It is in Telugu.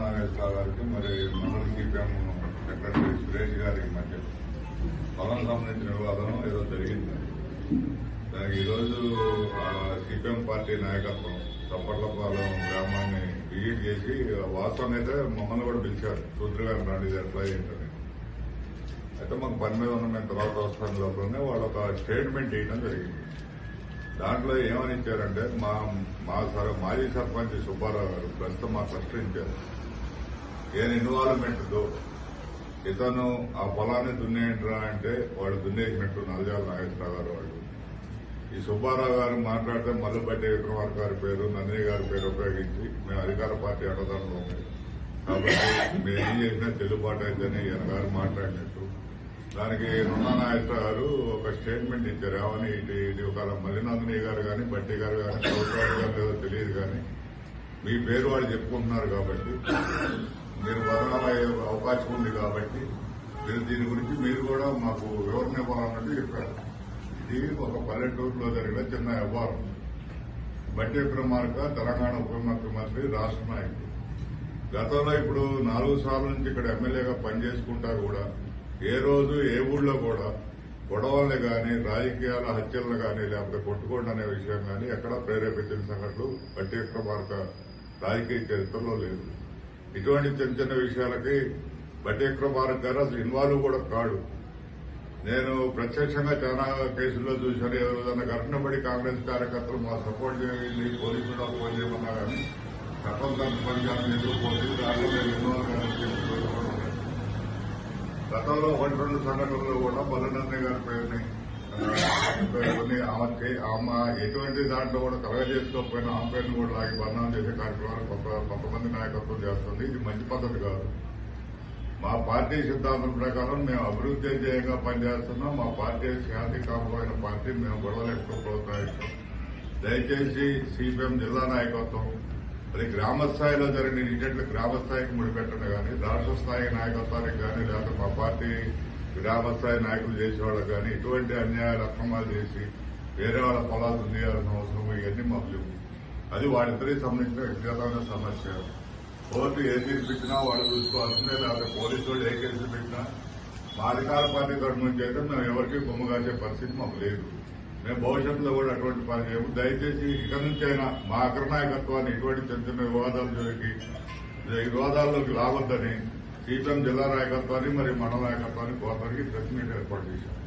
నాగేశ్వర గారికి మరి మండల సిపిఎం సెక్రటరీ సురేష్ గారికి మధ్య పొలం సంబంధించిన వివాదం ఏదో జరిగింది. దానికి ఈరోజు సిపిఎం పార్టీ నాయకత్వం చప్పట్లపాలెం గ్రామాన్ని విజిట్ చేసి వాస్తవం అయితే మమ్మల్ని కూడా పిలిచారు. సూత్రి గారు రండి ఇది ఎట్లా ఏంటని అయితే మాకు పని మీద ఉన్న మేము తర్వాత వస్తాను లోపలనే వాళ్ళు ఒక స్టేట్మెంట్ ఇవ్వడం జరిగింది. దాంట్లో ఏమని ఇచ్చారంటే మా మా సర్ మాజీ సర్పంచ్ సుబ్బారావు గారు ప్రస్తుతం మా ప్రశ్నించారు ఏం ఇన్వాల్వ్మెంట్ ఉందో ఇతను ఆ పొలాన్ని దున్నేంట్రా అంటే వాడు దున్నేసినట్టు నలజాల నాగేశ్వరరావు గారు వాళ్ళు. ఈ సుబ్బారావు గారు మాట్లాడితే మల్లుపట్టి విక్రమార్ గారి పేరు నందిని గారి పేరు ఉపయోగించి మేము అధికార పార్టీ అడదంలో కాబట్టి మేము ఏం చేసినా చెల్లుబాటు అయితేనే ఈయన గారు మాట్లాడినట్టు. దానికి రుణా నాగేశ్వర గారు ఒక స్టేట్మెంట్ ఇచ్చారు. ఏమని? ఇది ఇటు ఒక మల్లినందిని గారు కానీ బట్టి గారు కానీ ప్రభుత్వాలు గారు లేదో తెలియదు కానీ మీ పేరు వాళ్ళు చెప్పుకుంటున్నారు కాబట్టి మీరు బదనామయ్యే అవకాశం ఉంది కాబట్టి మీరు దీని గురించి మీరు కూడా మాకు వివరణ ఇవ్వాలన్నట్టు చెప్పారు. ఇది ఒక పల్లెటూరులో జరిగిన చిన్న వ్యవహారం. బట్టి విక్రమార్క తెలంగాణ ఉప ముఖ్యమంత్రి రాష్ట్ర నాయకుడు. గతంలో ఇప్పుడు నాలుగు సార్లు నుంచి ఇక్కడ ఎమ్మెల్యేగా పనిచేసుకుంటా కూడా. ఏ రోజు ఏ ఊళ్ళో కూడా గొడవల్ని కానీ రాజకీయాల హత్యలను కానీ లేకపోతే కొట్టుకోండి అనే విషయం కానీ ఎక్కడా ప్రేరేపించిన సంఘటనలు బట్టి విక్రమార్క రాజకీయ చరిత్రలో లేదు ఇటువంటి చిన్న చిన్న విషయాలకి బట్టి గారు అసలు ఇన్వాల్వ్ కూడా కాడు. నేను ప్రత్యక్షంగా చాలా కేసుల్లో చూశాను. ఏదైనా ఘటన పడి కాంగ్రెస్ కార్యకర్తలు మా సపోర్ట్ చేయండి పోలీసులు ఫోన్ చేయమన్నా కానీ చట్టం పరిజ్ఞానం ఎందుకు పోతుంది దాంట్లో నేను ఇన్వాల్వ్ గతంలో ఒకటి రెండు సంఘటనలు కూడా బలనంద గారి పేరుని కొన్ని ఆమె ఆమె ఎటువంటి దాంట్లో కూడా కలగజేసుకోకపోయినా ఆమె పేరుని కూడా లాగి బంధనం చేసే కార్యక్రమాలు కొంత కొంతమంది నాయకత్వం చేస్తుంది. ఇది మంచి పద్ధతి కాదు. మా పార్టీ సిద్ధాంతం ప్రకారం మేము అభివృద్ధి ధ్యేయంగా పనిచేస్తున్నాం మా పార్టీ శాంతి కాకపోయిన పార్టీ మేము గొడవలు ఎక్కువ ప్రోత్సహిస్తాం. దయచేసి సిపిఎం జిల్లా నాయకత్వం మరి గ్రామ స్థాయిలో జరిగిన ఇన్సిడెంట్లు గ్రామ స్థాయికి ముడిపెట్టడం కానీ రాష్ట్ర స్థాయి నాయకత్వానికి కానీ లేకపోతే మా పార్టీ గ్రామస్థాయి నాయకులు చేసేవాళ్ళకి కానీ ఇటువంటి అన్యాయాలు అక్రమాలు చేసి వేరే వాళ్ళ పొలాలు చేయాల్సిన అవసరం ఇవన్నీ మాకు లేవు. అది వాళ్ళిద్దరికి సంబంధించిన వ్యక్తిగతమైన సమస్య. కోర్టు ఏ తీర్పు ఇచ్చినా వాళ్ళు చూసుకోవాల్సిందే లేకపోతే పోలీసు వాళ్ళు ఏ కేసులు పెట్టినా మా అధికార పార్టీ తరఫు నుంచి అయితే మేము ఎవరికి బొమ్మగాసే పరిస్థితి మాకు లేదు. మేము భవిష్యత్తులో కూడా అటువంటి పని చేయము. దయచేసి ఇక నుంచైనా మా అగ్రనాయకత్వాన్ని ఇటువంటి చిన్న చిన్న వివాదాలు జరిగి వివాదాల్లోకి రావద్దని సిపిఎం జిల్లా నాయకత్వాన్ని మరి మండల నాయకత్వాన్ని కోరడానికి ప్రెస్ మీట్ ఏర్పాటు చేశారు.